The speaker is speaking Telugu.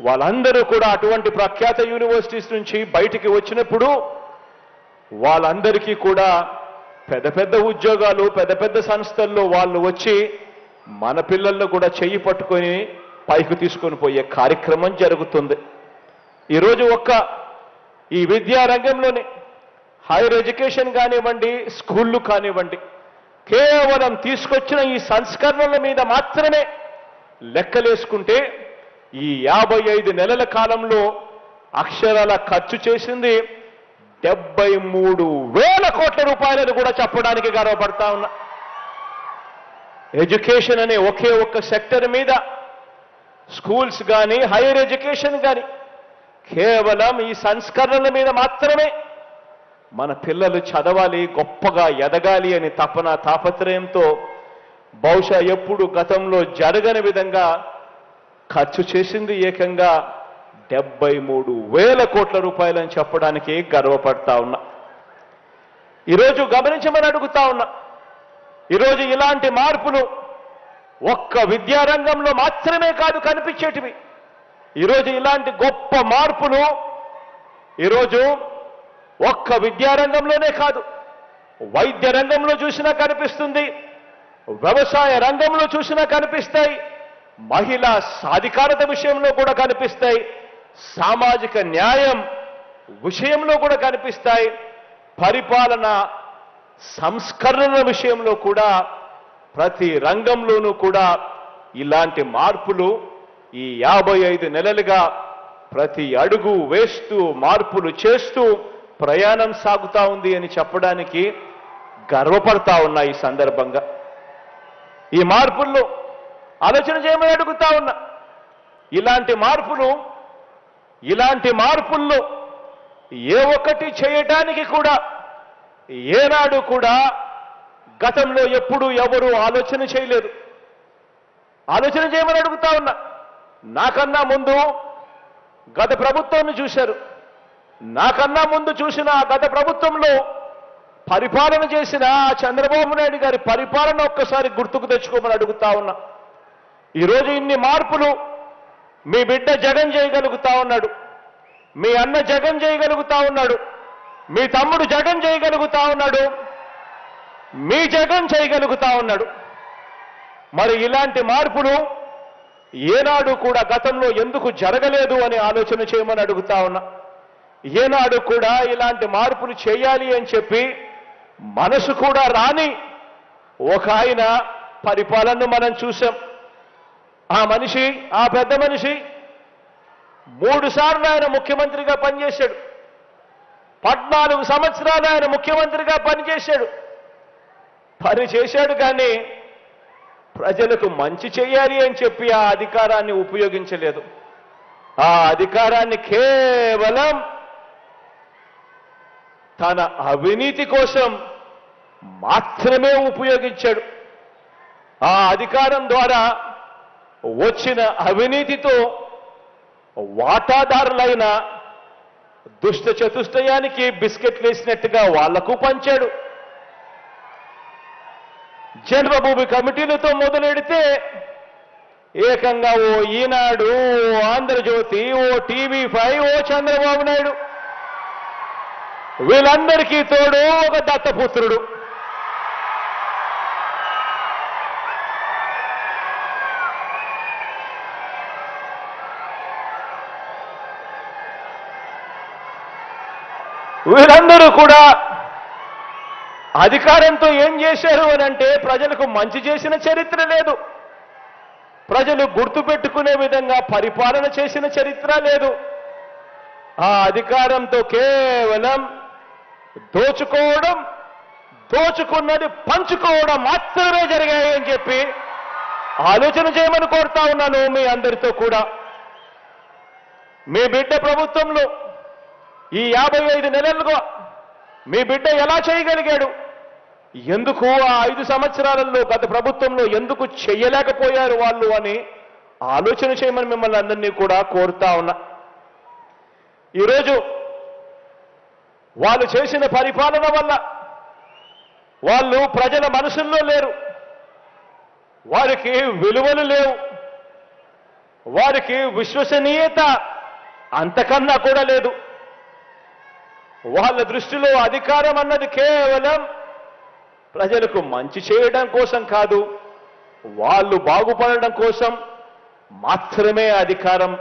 వాళ్ళందరూ కూడా అటువంటి ప్రఖ్యాత యూనివర్సిటీస్ నుంచి బయటికి వచ్చినప్పుడు వాళ్ళందరికీ కూడా పెద్ద పెద్ద ఉద్యోగాలు పెద్ద పెద్ద సంస్థల్లో వాళ్ళు వచ్చి మన పిల్లలను కూడా చెయ్యి పట్టుకొని పైకి తీసుకొని పోయే కార్యక్రమం జరుగుతుంది. ఈరోజు ఒక్క ఈ విద్యా రంగంలోనే హైయర్ ఎడ్యుకేషన్ కానివ్వండి స్కూళ్ళు కానివ్వండి కేవలం తీసుకొచ్చిన ఈ సంస్కరణల మీద మాత్రమే లెక్కలేసుకుంటే ఈ యాభై ఐదు నెలల కాలంలో అక్షరాల ఖర్చు చేసింది డెబ్బై మూడు వేల కోట్ల రూపాయలను కూడా చెప్పడానికి గర్వపడతా ఉన్నా. ఎడ్యుకేషన్ అనే ఒకే ఒక్క సెక్టర్ మీద స్కూల్స్ కానీ హైయర్ ఎడ్యుకేషన్ కానీ కేవలం ఈ సంస్కరణల మీద మాత్రమే మన పిల్లలు చదవాలి గొప్పగా ఎదగాలి అని తపన తాపత్రయంతో బహుశా ఎప్పుడు గతంలో జరగని విధంగా ఖర్చు చేసింది ఏకంగా డెబ్బై మూడు వేల కోట్ల రూపాయలని చెప్పడానికి గర్వపడతా ఉన్నా. ఈరోజు గమనించమని అడుగుతా ఉన్నా. ఈరోజు ఇలాంటి మార్పులు ఒక్క విద్యారంగంలో మాత్రమే కాదు కనిపించేటివి. ఈరోజు ఇలాంటి గొప్ప మార్పులు ఈరోజు ఒక్క విద్యారంగంలోనే కాదు వైద్య రంగంలో చూసినా కనిపిస్తుంది వ్యవసాయ రంగంలో చూసినా కనిపిస్తాయి. మహిళా సాధికారత విషయంలో కూడా కనిపిస్తాయి. సామాజిక న్యాయం విషయంలో కూడా కనిపిస్తాయి. పరిపాలన సంస్కరణల విషయంలో కూడా ప్రతి రంగంలోనూ కూడా ఇలాంటి మార్పులు ఈ యాభై ఐదు నెలలుగా ప్రతి అడుగు వేస్తూ మార్పులు చేస్తూ ప్రయాణం సాగుతా ఉంది అని చెప్పడానికి గర్వపడతా ఉన్నాయి ఈ సందర్భంగా. ఈ మార్పుల్లో ఆలోచన చేయమని అడుగుతా ఉన్నా. ఇలాంటి మార్పులు ఇలాంటి మార్పుల్లో ఏ ఒక్కటి చేయటానికి కూడా ఏనాడు కూడా గతంలో ఎప్పుడు ఎవరు ఆలోచన చేయలేదు. ఆలోచన చేయమని అడుగుతా ఉన్నా. నాకన్నా ముందు గత ప్రభుత్వాన్ని చూశారు. నాకన్నా ముందు చూసిన గత ప్రభుత్వంలో పరిపాలన చేసిన చంద్రబాబు నాయుడు గారి పరిపాలన ఒక్కసారి గుర్తుకు తెచ్చుకోమని అడుగుతా ఉన్నా. ఈరోజు ఇన్ని మార్పులు మీ బిడ్డ జగన్ చేయగలుగుతా ఉన్నాడు. మీ అన్న జగన్ చేయగలుగుతా ఉన్నాడు. మీ తమ్ముడు జగన్ చేయగలుగుతా ఉన్నాడు. మీ జగన్ చేయగలుగుతా ఉన్నాడు. మరి ఇలాంటి మార్పులు ఏనాడు కూడా గతంలో ఎందుకు జరగలేదు అని ఆలోచన చేయమని అడుగుతా ఉన్నా. ఏనాడు కూడా ఇలాంటి మార్పులు చేయాలి అని చెప్పి మనసు కూడా రాని ఒక ఆయన పరిపాలనను మనం చూసాం. ఆ మనిషి ఆ పెద్ద మనిషి మూడు సార్లు ఆయన ముఖ్యమంత్రిగా పనిచేశాడు. పద్నాలుగు సంవత్సరాలు ఆయన ముఖ్యమంత్రిగా పనిచేశాడు. పని చేశాడు కానీ ప్రజలకు మంచి చేయాలి అని చెప్పి ఆ అధికారాన్ని ఉపయోగించలేదు. ఆ అధికారాన్ని కేవలం తన అవినీతి కోసం మాత్రమే ఉపయోగించాడు. ఆ అధికారం ద్వారా వచ్చిన అవినీతితో వాటాదారులైన దుష్ట చతుష్టయానికి బిస్కెట్లు వేసినట్టుగా వాళ్ళకు పంచాడు. జన్మభూమి కమిటీలతో మొదలెడితే ఏకంగా ఓ ఈనాడు ఓ ఆంధ్రజ్యోతి ఓ టీవీ ఫైవ్ ఓ చంద్రబాబు నాయుడు. వీళ్ళందరికీ తోడు ఒక దత్తపుత్రుడు. వీళ్ళందరూ కూడా అధికారంతో ఏం చేశారు అని అంటే ప్రజలకు మంచి చేసిన చరిత్ర లేదు. ప్రజలు గుర్తుపెట్టుకునే విధంగా పరిపాలన చేసిన చరిత్ర లేదు. ఆ అధికారంతో కేవలం దోచుకోవడం దోచుకున్నది పంచుకోవడం మాత్రమే జరిగాయని చెప్పి ఆలోచన చేయమని కోరుతా ఉన్నాను మీ అందరితో కూడా. మీ బిడ్డ ప్రభుత్వంలో ఈ యాభై ఐదు నెలలుగా మీ బిడ్డ ఎలా చేయగలిగాడు? ఎందుకు ఆ ఐదు సంవత్సరాలలో గత ప్రభుత్వంలో ఎందుకు చేయలేకపోయారు వాళ్ళు అని ఆలోచన చేయమని మిమ్మల్ని అందరినీ కూడా కోరుతా ఉన్నా. ఈరోజు వాళ్ళు చేసిన పరిపాలన వల్ల వాళ్ళు ప్రజల మనసుల్లో లేరు. వారికి విలువలు లేవు. వారికి విశ్వసనీయత అంతకన్నా కూడా లేదు. వాళ్ళ దృష్టిలో అధికారం అన్నది కేవలం ప్రజలకు మంచి చేయడం కోసం కాదు వాళ్ళు బాగుపడడం కోసం మాత్రమే అధికారం